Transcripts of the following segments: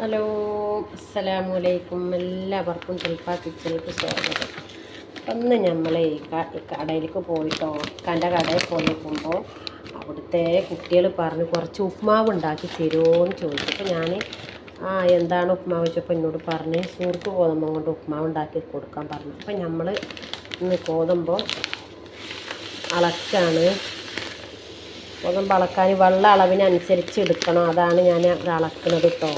Hello അസ്സലാമു അലൈക്കും എല്ലാവർക്കും ചിൽപ്പ കിച്ചണിലേക്ക് സ്വാഗതം. അന്ന് നമ്മൾ ഈ കടയിലേക്ക് പോയിട്ടോ കന്റെ കടയിൽ പോയിക്കുമ്പോൾ അവിടുത്തെ കുട്ടികൾ പറഞ്ഞ് കുറച്ച് ഉപ്മാവ് ഉണ്ടാക്കി തരുമോ എന്ന് ചോദിച്ചപ്പോൾ ഞാൻ ആ എന്താണ് ഉപ്മാവ്? വെച്ചപ്പോൾ എന്നോട് പറഞ്ഞ് സൂർക്ക് ഗോതമ്പം കൊണ്ട് ഉപ്മാവ് ഉണ്ടാക്കി കൊടുക്കാൻ പറഞ്ഞു. അപ്പം നമ്മൾ ഇന്ന് ഗോതമ്പം അളക്കാണ്. ഗോതമ്പ് അളക്കാൻ വെള്ള അളവിനനുസരിച്ച് എടുക്കണം. അതാണ് ഞാൻ അളക്കുന്നത് കേട്ടോ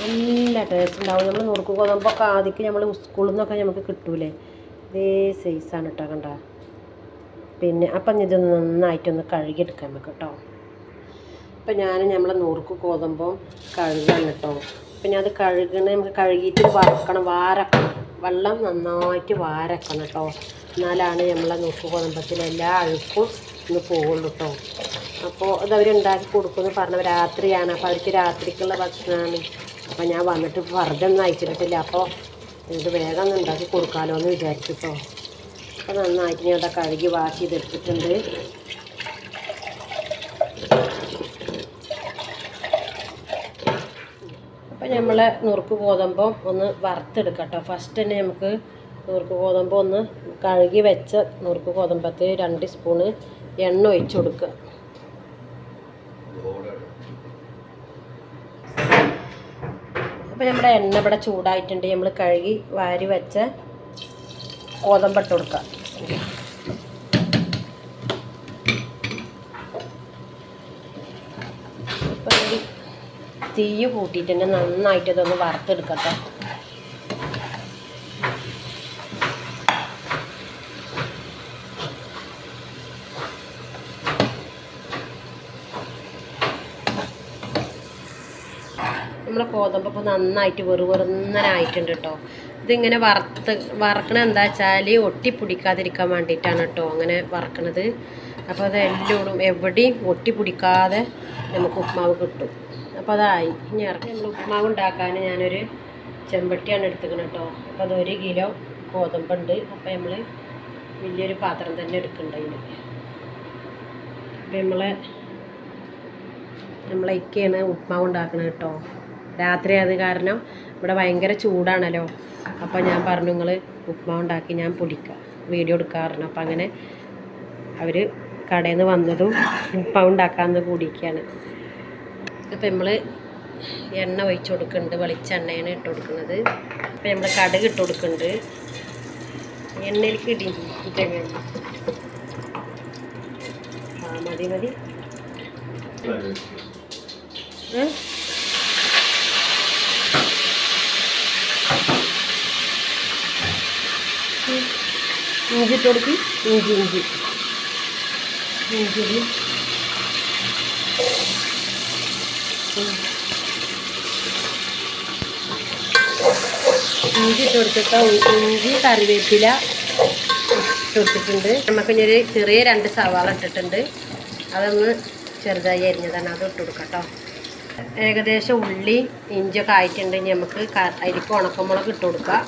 നല്ല ടേസ്റ്റ് ഉണ്ടാവും. നമ്മൾ നുറുക്ക് ഗോതമ്പൊക്കെ ആദ്യം നമ്മൾ സ്കൂളിൽ നിന്നൊക്കെ നമുക്ക് കിട്ടൂലേ. ഇതേ സൈസാണ് കേട്ടോ കണ്ട. പിന്നെ അപ്പം ഇത് നന്നായിട്ടൊന്ന് കഴുകിയെടുക്കാം നമുക്ക് കേട്ടോ അപ്പം ഞാൻ നമ്മളെ നുറുക്ക് ഗോതമ്പം കഴുകാണ് കേട്ടോ പിന്നെ അത് കഴുകണ നമുക്ക് കഴുകിയിട്ട് വറക്കണം വാരക്കണം. വെള്ളം നന്നായിട്ട് വാരക്കണം കേട്ടോ എന്നാലാണ് നമ്മളെ നുറുക്ക് ഗോതമ്പത്തിലെ എല്ലാ അഴുക്കും ഒന്ന് പോകുള്ളൂ കേട്ടോ അപ്പോൾ അത് അവരുണ്ടാക്കി കൊടുക്കുമെന്ന് പറഞ്ഞ രാത്രിയാണ്. അപ്പോൾ അവർക്ക് രാത്രിക്കുള്ള ഭക്ഷണമാണ്. അപ്പോൾ ഞാൻ വന്നിട്ട് വെറുതെ ഒന്നും അയച്ചിട്ടില്ല അപ്പോൾ ഇത് വേഗം ഒന്ന് ഉണ്ടാക്കി കൊടുക്കാമല്ലോ എന്ന് വിചാരിച്ചിട്ടോ അപ്പോൾ നന്നായിട്ട് ഞാൻ അവിടെ കഴുകി വാഷ് ചെയ്തെടുത്തിട്ടുണ്ട്. അപ്പോൾ നമ്മൾ നുറുക്ക് ഗോതമ്പം ഒന്ന് വറുത്തെടുക്കട്ടോ ഫസ്റ്റ് തന്നെ നമുക്ക് നുറുക്ക് ഗോതമ്പം ഒന്ന് കഴുകി വെച്ച നുറുക്ക് ഗോതമ്പത്തെ രണ്ട് സ്പൂണ് എണ്ണ ഒഴിച്ചു കൊടുക്കുക. അപ്പോൾ നമ്മുടെ എണ്ണ ഇവിടെ ചൂടായിട്ടുണ്ട്. നമ്മൾ കഴുകി വാരി വെച്ച ഗോതമ്പ് കൊടുക്കാം. കൊടുക്കുക അപ്പോൾ ഈ തീ കൂട്ടിയിട്ട് തന്നെ നന്നായിട്ട് ഇതൊന്ന് വറുത്തെടുക്കട്ടെ. നമ്മളെ ഗോതമ്പ് ഇപ്പോൾ നന്നായിട്ട് വെറു വെറുന്നനായിട്ടുണ്ട് കേട്ടോ ഇതിങ്ങനെ വറുത്ത് വറക്കണ എന്താ വെച്ചാൽ ഒട്ടിപ്പിടിക്കാതിരിക്കാൻ വേണ്ടിയിട്ടാണ് കേട്ടോ അങ്ങനെ വറക്കണത്. അപ്പോൾ അത് എല്ലോടും എവിടെയും ഒട്ടിപ്പിടിക്കാതെ നമുക്ക് ഉപ്മാവ് കിട്ടും. അപ്പോൾ അതായി. ഇനി ഇറക്കി നമ്മൾ ഉപ്മാവ് ഉണ്ടാക്കാൻ ഞാനൊരു ചെമ്പട്ടിയാണ് എടുത്തുക്കുന്നത് കേട്ടോ അപ്പോൾ അത് ഒരു കിലോ ഗോതമ്പുണ്ട്. അപ്പോൾ നമ്മൾ വലിയൊരു പാത്രം തന്നെ എടുക്കുന്നുണ്ട് അതിന്. അപ്പോൾ നമ്മളെ നമ്മളൊക്കെയാണ് ഉപ്മാവ് ഉണ്ടാക്കണത് കേട്ടോ രാത്രി അത് കാരണം ഇവിടെ ഭയങ്കര ചൂടാണല്ലോ. അപ്പോൾ ഞാൻ പറഞ്ഞു നിങ്ങൾ ഉപ്മാവ് ഉണ്ടാക്കി ഞാൻ പൊടിക്കുക വീഡിയോ എടുക്കാറുണ്ട് അപ്പം അങ്ങനെ അവർ കടയിൽ നിന്ന് വന്നതും ഉപ്മാവ് ഉണ്ടാക്കാമെന്ന് കൂടിയിരിക്കുകയാണ് ഇപ്പം നമ്മൾ എണ്ണ ഒഴിച്ച് കൊടുക്കുന്നുണ്ട് വെളിച്ചെണ്ണയാണ് ഇട്ട് കൊടുക്കുന്നത്. ഇപ്പം നമ്മൾ കടുക് ഇട്ട് കൊടുക്കുന്നുണ്ട്. എണ്ണയിലേക്ക് ഇടി ആ മതി മതി. ഇഞ്ചി ഇട്ട് കൊടുക്ക്. ഇഞ്ചി ഇഞ്ചി. ഇഞ്ചി. ഇഞ്ചി ഇട്ട് ഇഞ്ചി കറിവേപ്പില ഇട്ട് കൊടുത്തിട്ടുണ്ട്. നമുക്കിനി ഒരു ചെറിയ രണ്ട് സവാള ഇട്ടിട്ടുണ്ട്. അതൊന്ന് ചെറുതായി അരിഞ്ഞതാണ്. അത് ഇട്ട് കൊടുക്കട്ടോ ഏകദേശം ഉള്ളി ഇഞ്ചിയൊക്കെ ആയിട്ടുണ്ട്. നമുക്ക് അരിക്ക് ഉണക്കമുളക് ഇട്ട് കൊടുക്കാം.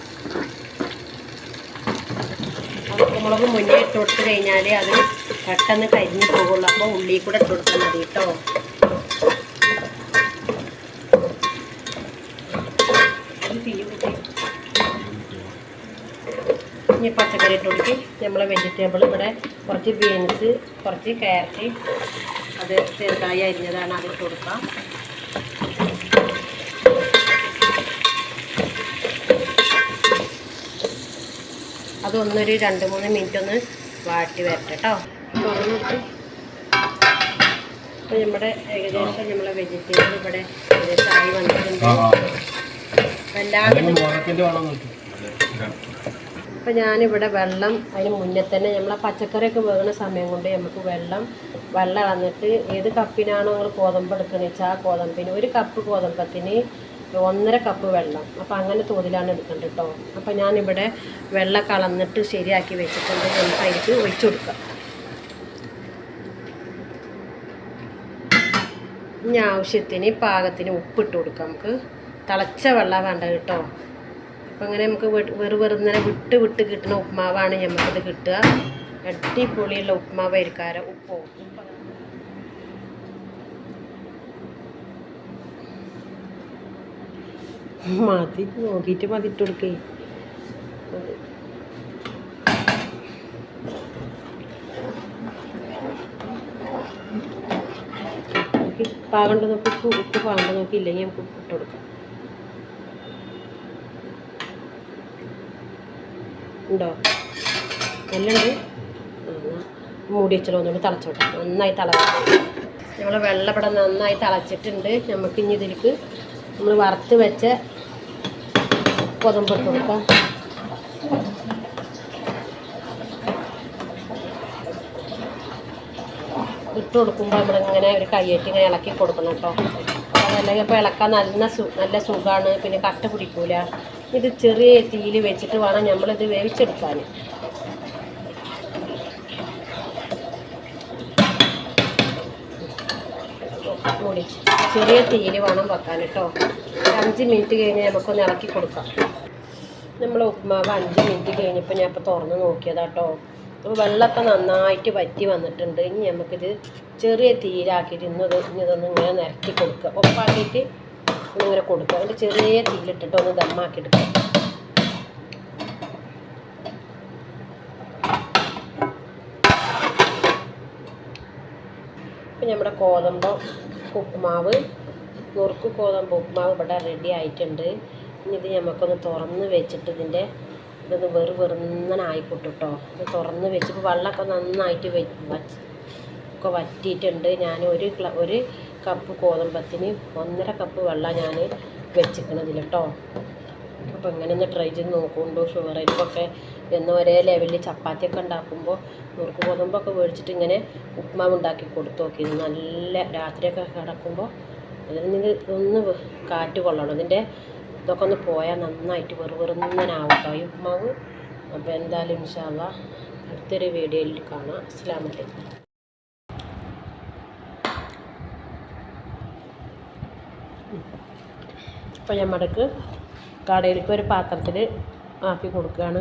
ഉണക്കമുളക് മുന്നേ ഇട്ട് കഴിഞ്ഞാൽ അത് പെട്ടെന്ന് കരിഞ്ഞു പോകുള്ളൂ. അപ്പോൾ ഉള്ളി കൂടെ ഇട്ട് മതി കേട്ടോ. ഇനി പച്ചക്കറി ഇട്ട് കൊടുക്കി. നമ്മളെ വെജിറ്റബിൾ ഇവിടെ കുറച്ച് ബീൻസ് കുറച്ച് ക്യാരറ്റ് അത് ചെറുതായി അരിഞ്ഞതാണ് അതിട്ട് കൊടുക്കാം. അതൊന്നൊരു രണ്ട് മൂന്ന് മിനിറ്റ് ഒന്ന് വാട്ടി വരട്ടെ കേട്ടോ തുറന്നിട്ട് അപ്പോൾ നമ്മുടെ ഏകദേശം നമ്മളെ വെജിറ്റബിൾ ഇവിടെ ഏകദേശം ആയി വന്നിട്ടുണ്ട്. വല്ലാതെ അപ്പം ഞാനിവിടെ വെള്ളം അതിന് മുന്നേ തന്നെ നമ്മളെ പച്ചക്കറിയൊക്കെ വേകുന്ന സമയം കൊണ്ട് നമുക്ക് വെള്ളം വെള്ളം അളന്നിട്ട് ഏത് കപ്പിനാണോ നിങ്ങൾ ഗോതമ്പ് എടുക്കണമെന്ന് വെച്ചാൽ ആ ഗോതമ്പിന് ഒരു കപ്പ് ഗോതമ്പത്തിന് ഒന്നര കപ്പ് വെള്ളം. അപ്പോൾ അങ്ങനെ തോതിലാണ് എടുക്കേണ്ടത് കേട്ടോ അപ്പോൾ ഞാനിവിടെ വെള്ളം കളന്നിട്ട് ശരിയാക്കി വെച്ചിട്ടുണ്ട്. നമുക്ക് അതിലേക്ക് ഒഴിച്ചു കൊടുക്കാം. ഇനി ആവശ്യത്തിന് പാകത്തിന് ഉപ്പിട്ട് കൊടുക്കാം. നമുക്ക് തിളച്ച വെള്ളം വേണ്ട കേട്ടോ. അപ്പോൾ അങ്ങനെ നമുക്ക് വെറു വെറുന്നനെ വിട്ട് വിട്ട് കിട്ടുന്ന ഉപ്മാവാണ് നമുക്കത് കിട്ടുക. അടിപൊളിയുള്ള ഉപ്മാവായിരിക്കാര ഉപ്പോ ഉപ്പ്. മതി നോക്കിയിട്ട് മതി കൊടുക്കേ നോക്കി. പാകണ്ട നോക്കി ഉപ്പ് ഉപ്പ് പാകണ്ട നോക്കി ഇല്ലെങ്കിൽ നമുക്ക് ഉപ്പ് ഇട്ട് കൊടുക്കാം. ഉണ്ടോ? നല്ലുണ്ട്? മൂടി വെച്ചിട്ട് ഒന്നുകൂടി തിളച്ചോട്ടെ നന്നായി തിളച്ചു നമ്മൾ വെള്ളപ്പടം നന്നായി തിളച്ചിട്ടുണ്ട്. നമുക്ക് ഇനി ഇതിലേക്ക് നമ്മൾ വറുത്ത് വെച്ച കൊതമ്പ് ഇട്ട് കൊടുക്കാം ഇട്ട് കൊടുക്കുമ്പോൾ നമ്മളിങ്ങനെ ഒരു കയ്യേറ്റ് ഇങ്ങനെ ഇളക്കി കൊടുക്കണം കേട്ടോ. അതല്ലെങ്കിൽ ഇപ്പോൾ ഇളക്കാൻ നല്ല സു നല്ല സുഖമാണ് പിന്നെ കട്ട പിടിക്കൂല. ഇത് ചെറിയ തീയിൽ വെച്ചിട്ട് വേണം നമ്മളിത് വേവിച്ചെടുക്കാൻ. മൂടി ചെറിയ തീയിൽ വേണം വെക്കാൻ കേട്ടോ. അഞ്ച് മിനിറ്റ് കഴിഞ്ഞ് നമുക്കൊന്ന് ഇളക്കി കൊടുക്കാം. നമ്മൾ ഉപ്മാവ് അഞ്ച് മിനിറ്റ് കഴിഞ്ഞപ്പോൾ ഞാൻ ഇപ്പോൾ തുറന്ന് നോക്കിയതാട്ടോ. അപ്പോൾ വെള്ളമൊക്കെ നന്നായിട്ട് വറ്റി വന്നിട്ടുണ്ട്. ഇനി നമുക്കിത് ചെറിയ തീയിലാക്കിയിട്ട് ഇന്നത് ഇനി ഇതൊന്ന് ഇങ്ങനെ നിരത്തി കൊടുക്കുക. ഒപ്പാക്കിയിട്ട് ഇങ്ങനെ കൊടുക്കുക. അതിന്റെ ചെറിയ തീയിലിട്ടിട്ട് ഒന്ന് ദമ്മാക്കി എടുക്കുക ഇപ്പം നമ്മുടെ കോതമ്പ് ഉപ്പുമാവ് നുറുക്ക് ഗോതമ്പ് ഉപ്പുമാവ് ഇവിടെ റെഡി ആയിട്ടുണ്ട്. ഇനി ഇത് നമുക്കൊന്ന് തുറന്ന് വെച്ചിട്ട് ഇതിന്റെ ഇതൊന്ന് വെറു വെറുന്നനായിക്കോട്ടെ കേട്ടോ ഇത് തുറന്ന് വെച്ചപ്പോൾ വെള്ളമൊക്കെ നന്നായിട്ട് ഒക്കെ വറ്റിയിട്ടുണ്ട്. ഞാൻ ഒരു ഒരു കപ്പ് ഗോതമ്പത്തിന് ഒന്നര കപ്പ് വെള്ളം ഞാൻ വെച്ചിക്കണതിൽ കേട്ടോ അപ്പോൾ ഇങ്ങനെ ഒന്ന് ട്രൈ ചെയ്ത് നോക്കുന്നുണ്ടോ ഷുഗർ അരിപ്പൊക്കെ എന്ന് ഒരേ ലെവലിൽ ചപ്പാത്തിയൊക്കെ ഉണ്ടാക്കുമ്പോൾ നുറുക്ക് ഗോതമ്പൊക്കെ മേടിച്ചിട്ട് ഇങ്ങനെ ഉപ്മാവ് ഉണ്ടാക്കി കൊടുത്തു നോക്കി. നല്ല രാത്രിയൊക്കെ കിടക്കുമ്പോൾ അതിൽ നിന്ന് ഒന്ന് കാറ്റ് കൊള്ളണം. ഇതിന്റെ ഇതൊക്കെ ഒന്ന് പോയാൽ നന്നായിട്ട് വെറു വെറുന്നനാവും കേട്ടോ ഈ ഉപ്മാവ്. അപ്പോൾ എന്തായാലും ഇൻഷാല്ല അടുത്തൊരു വീഡിയോയിൽ കാണാം. അസ്സാം വലൈക്കും അപ്പോൾ ഞമ്മടക്ക് കടയിലേക്ക് ഒരു പാത്രത്തിൽ ആക്കി കൊടുക്കുകയാണ്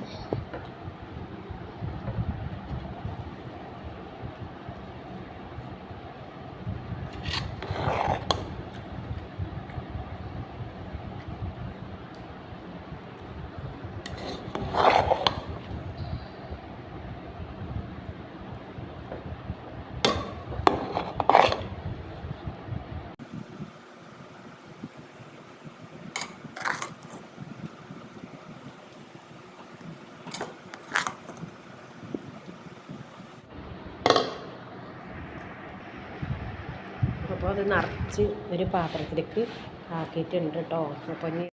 അപ്പോൾ അത് നിറച്ച് ഒരു പാത്രത്തിലേക്ക് ആക്കിയിട്ടുണ്ട് കേട്ടോ അപ്പോൾ ഇനി